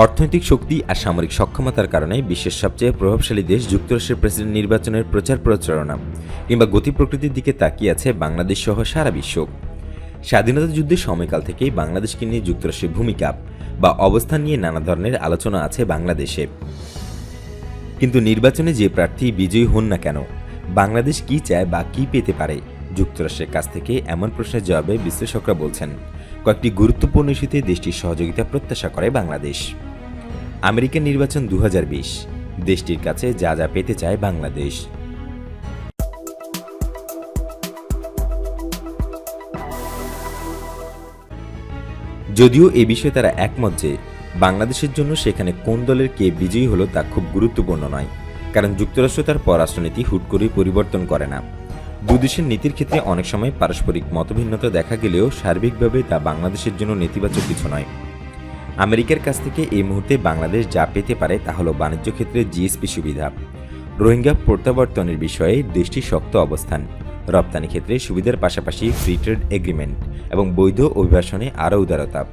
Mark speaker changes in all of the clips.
Speaker 1: অর্থনৈতিক শক্তি আর সামরিক সক্ষমতার কারণে বিশ্বের সবচেয়ে প্রভাবশালী দেশ যুক্তরাষ্ট্রের প্রেসিডেন্ট নির্বাচনের প্রচার প্রচারণা, কিংবা গতি প্রকৃতির দিকে তাকিয়ে আছে বাংলাদেশ সহ সারা বিশ্ব। স্বাধীনতা যুদ্ধের সময়কাল থেকেই বাংলাদেশকে নিয়ে যুক্তরাষ্ট্রের ভূমিকা বা অবস্থান নিয়ে নানা ধরনের আলোচনা আছে বাংলাদেশে। কিন্তু নির্বাচনে যে প্রার্থী বিজয়ী হন না কেন, বাংলাদেশ কি চায় বা কি পেতে পারে? যুক্তরাষ্ট্রের কাছ থেকে এমন প্রশ্নের জবাবে বিশ্লেষকরা বলছেন, কয়েকটি গুরুত্বপূর্ণ ইস্যুতে দেশটির সহযোগিতা প্রত্যাশা করে বাংলাদেশ। আমেরিকান নির্বাচন দু হাজার বিশ। দেশটির কাছে যা যা পেতে চায় বাংলাদেশ। যদিও এ বিষয়ে তারা একমত যে বাংলাদেশের জন্য সেখানে কোন দলের কে বিজয়ী হলো তা খুব গুরুত্বপূর্ণ নয়, কারণ যুক্তরাষ্ট্র তার পররাষ্ট্রনীতি হুট করেই পরিবর্তন করে না। দুদেশের নীতির ক্ষেত্রে অনেক সময় পারস্পরিক মতভিন্নতা দেখা গেলেও সার্বিকভাবে তা বাংলাদেশের জন্য নেতিবাচক কিছু নয়। আমেরিকার কাছ থেকে এই মুহূর্তে বাংলাদেশ যা পেতে পারে তা হল বাণিজ্য ক্ষেত্রে জিএসপি সুবিধা। রোহিঙ্গা প্রত্যাবর্তনের বিষয়ে দেশটির শক্ত অবস্থান। রপ্তানি ক্ষেত্রে সুবিধার পাশাপাশি ফ্রি ট্রেড এগ্রিমেন্ট এবং বৈধ অভিবাসনে আরও উদারতা।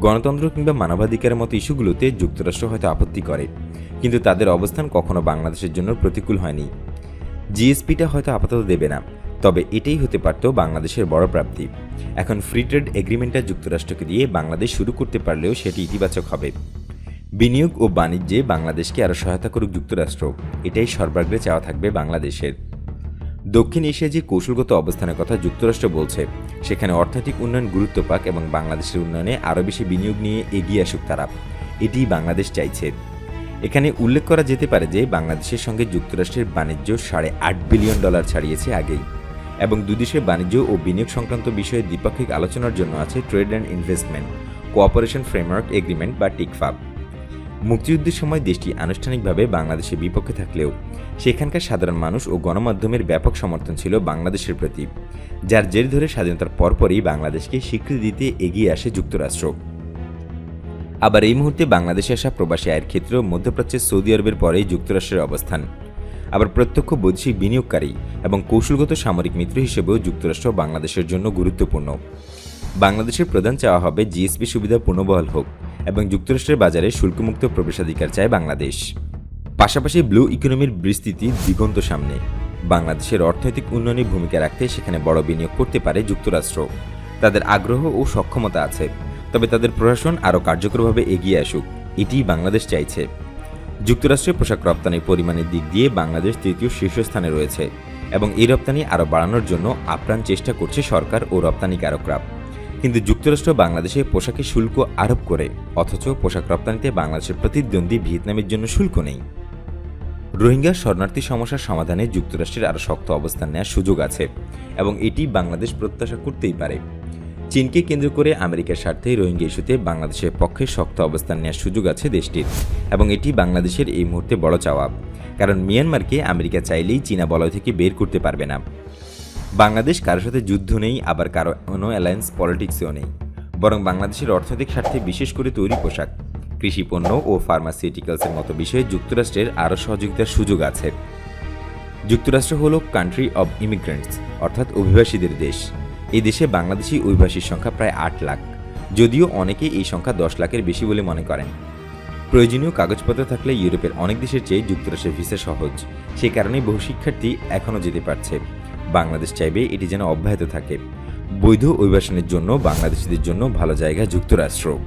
Speaker 1: গণতন্ত্র কিংবা মানবাধিকারের মতো ইস্যুগুলোতে যুক্তরাষ্ট্র হয়তো আপত্তি করে, কিন্তু তাদের অবস্থান কখনো বাংলাদেশের জন্য প্রতিকূল হয়নি। জিএসপিটা হয়তো আপাতত দেবে না। তবে এটাই হতে পারত বাংলাদেশের বড় প্রাপ্তি। এখন ফ্রি ট্রেড এগ্রিমেন্টটা যুক্তরাষ্ট্রকে দিয়ে বাংলাদেশ শুরু করতে পারলেও সেটি ইতিবাচক হবে। বিনিয়োগ ও বাণিজ্যে বাংলাদেশকে আরও সহায়তা করুক যুক্তরাষ্ট্র। এটাই সর্বাগ্রে চাওয়া থাকবে বাংলাদেশের। দক্ষিণ এশিয়া যে কৌশলগত অবস্থানের কথা যুক্তরাষ্ট্র বলছে, সেখানে অর্থনৈতিক উন্নয়ন গুরুত্ব পাক এবং বাংলাদেশের উন্নয়নে আরও বেশি বিনিয়োগ নিয়ে এগিয়ে আসুক তারা। এটিই বাংলাদেশ চাইছে। এখানে উল্লেখ করা যেতে পারে যে বাংলাদেশের সঙ্গে যুক্তরাষ্ট্রের বাণিজ্য সাড়ে আট বিলিয়ন ডলার ছাড়িয়েছে আগেই। এবং দুদেশের বাণিজ্য ও বিনিয়োগ সংক্রান্ত বিষয়ে দ্বিপাক্ষিক আলোচনার জন্য আছে trade and investment, cooperation framework, agreement বা টিকফাব মুক্তিযুদ্ধের সময় দেশটি আনুষ্ঠানিকভাবে বাংলাদেশের বিপক্ষে থাকলেও, সেখানকার সাধারণ মানুষ ও গণমাধ্যমের ব্যাপক সমর্থন ছিল বাংলাদেশের প্রতি, যার জের ধরে স্বাধীনতার পরপরই বাংলাদেশকে স্বীকৃতি দিতে এগিয়ে আসে যুক্তরাষ্ট্র। আবার এই মুহূর্তে বাংলাদেশে আসা প্রবাসী আয়ের ক্ষেত্রেও মধ্যপ্রাচ্যের সৌদি আরবের পরেই যুক্তরাষ্ট্রের অবস্থান। আবার প্রত্যক্ষ বৈদেশিক বিনিয়োগকারী এবং কৌশলগত সামরিক মিত্র হিসেবেও যুক্তরাষ্ট্র বাংলাদেশের জন্য গুরুত্বপূর্ণ। বাংলাদেশের প্রধান চাওয়া হবে জিএসপি সুবিধা পুনর্বহাল হোক এবং যুক্তরাষ্ট্রের বাজারে শুল্কমুক্ত প্রবেশাধিকার চায় বাংলাদেশ। পাশাপাশি ব্লু ইকোনমির বিস্তৃতি দিগন্ত সামনে। বাংলাদেশের অর্থনৈতিক উন্নয়নে ভূমিকা রাখতে সেখানে বড় বিনিয়োগ করতে পারে যুক্তরাষ্ট্র। তাদের আগ্রহ ও সক্ষমতা আছে, তবে তাদের প্রশাসন আরও কার্যকরভাবে এগিয়ে আসুক। এটিই বাংলাদেশ চাইছে। যুক্তরাষ্ট্রে পোশাক রপ্তানির পরিমাণের দিক দিয়ে বাংলাদেশ তৃতীয় শীর্ষস্থানে রয়েছে এবং এই রপ্তানি আরও বাড়ানোর জন্য আপ্রাণ চেষ্টা করছে সরকার ও রপ্তানিকারকরা। কিন্তু যুক্তরাষ্ট্র বাংলাদেশে পোশাকের শুল্ক আরোপ করে, অথচ পোশাক রপ্তানিতে বাংলাদেশের প্রতিদ্বন্দ্বী ভিয়েতনামের জন্য শুল্ক নেই। রোহিঙ্গা শরণার্থী সমস্যার সমাধানে যুক্তরাষ্ট্রের আরও শক্ত অবস্থান নেওয়ার সুযোগ আছে এবং এটি বাংলাদেশ প্রত্যাশা করতেই পারে। চীনকে কেন্দ্র করে আমেরিকার স্বার্থে রোহিঙ্গা ইস্যুতে বাংলাদেশের পক্ষে শক্ত অবস্থান নেওয়ার সুযোগ আছে দেশটির, এবং এটি বাংলাদেশের এই মুহূর্তে বড় চাওয়া। কারণ মিয়ানমারকে আমেরিকা চাইলেই চীনা বলয় থেকে বের করতে পারবে না। বাংলাদেশ কারোর সাথে যুদ্ধ নেই, আবার কারও কোনো অ্যালায়েন্স পলিটিক্সেও নেই। বরং বাংলাদেশের অর্থনৈতিক স্বার্থে বিশেষ করে তৈরি পোশাক, কৃষি পণ্য ও ফার্মাসিউটিক্যালসের মতো বিষয়ে যুক্তরাষ্ট্রের আরও সহযোগিতার সুযোগ আছে। যুক্তরাষ্ট্র হল কান্ট্রি অব ইমিগ্রেন্টস অর্থাৎ অভিবাসীদের দেশ। এই দেশে বাংলাদেশি অভিবাসীর সংখ্যা প্রায় আট লাখ। যদিও অনেকে এই সংখ্যা দশ লাখের বেশি বলে মনে করেন। প্রয়োজনীয় কাগজপত্র থাকলে ইউরোপের অনেক দেশের চেয়ে যুক্তরাষ্ট্রের ভিসা সহজ। সে কারণেই বহু শিক্ষার্থী এখনও যেতে পারছে। বাংলাদেশ চাইবে এটি যেন অব্যাহত থাকে। বৈধ অভিবাসনের জন্য বাংলাদেশিদের জন্য ভালো জায়গা যুক্তরাষ্ট্র।